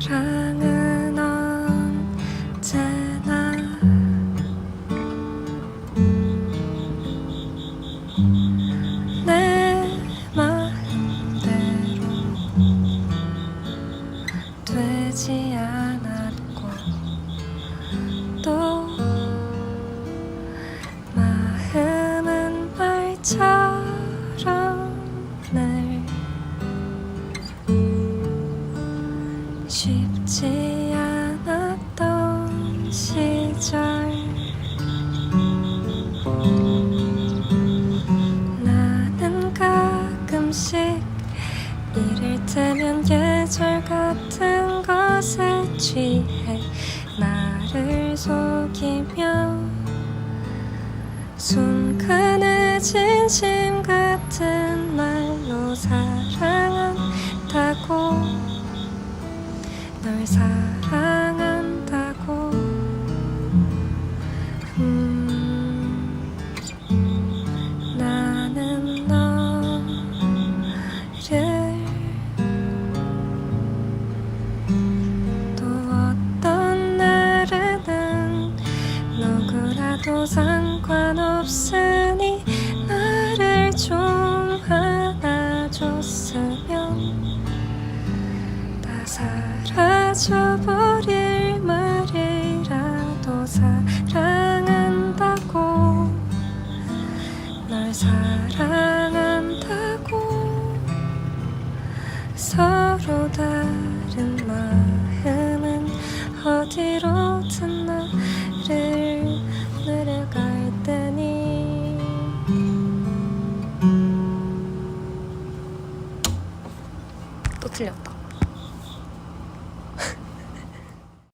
사랑은 언제나 내 맘대로 되지 않았고 또 마음은 발차 쉽지 않았던 시절. 나는 가끔씩 이를테면 계절 같은 것에 취해 나를 속이며 순간의 진심 같은 말 널 사랑한다고. 음, 나는 너를 또 어떤 날에는 누구라도 상관없으니 나를 좀 사라져버릴 말이라도 사랑한다고. 널 사랑한다고. 서로 다른 마음은 어디로든 나를 내려갈 테니. 또 틀렸다